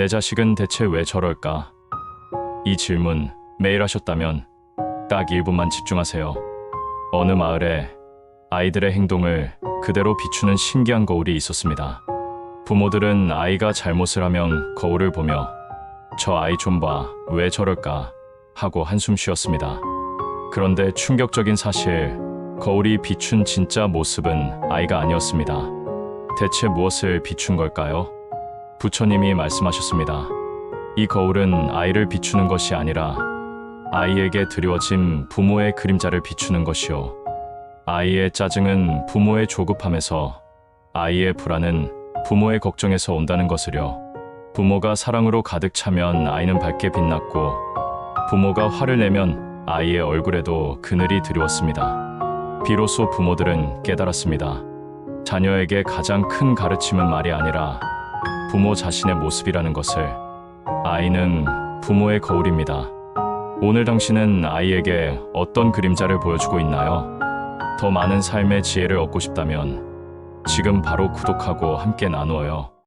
내 자식은 대체 왜 저럴까? 이 질문 매일 하셨다면 딱 1분만 집중하세요. 어느 마을에 아이들의 행동을 그대로 비추는 신기한 거울이 있었습니다. 부모들은 아이가 잘못을 하면 거울을 보며 저 아이 좀 봐, 왜 저럴까? 하고 한숨 쉬었습니다. 그런데 충격적인 사실, 거울이 비춘 진짜 모습은 아이가 아니었습니다. 대체 무엇을 비춘 걸까요? 부처님이 말씀하셨습니다. 이 거울은 아이를 비추는 것이 아니라 아이에게 드리워진 부모의 그림자를 비추는 것이요. 아이의 짜증은 부모의 조급함에서, 아이의 불안은 부모의 걱정에서 온다는 것을요. 부모가 사랑으로 가득 차면 아이는 밝게 빛났고, 부모가 화를 내면 아이의 얼굴에도 그늘이 드리웠습니다. 비로소 부모들은 깨달았습니다. 자녀에게 가장 큰 가르침은 말이 아니라 부모 자신의 모습이라는 것을. 아이는 부모의 거울입니다. 오늘 당신은 아이에게 어떤 그림자를 보여주고 있나요? 더 많은 삶의 지혜를 얻고 싶다면 지금 바로 구독하고 함께 나누어요.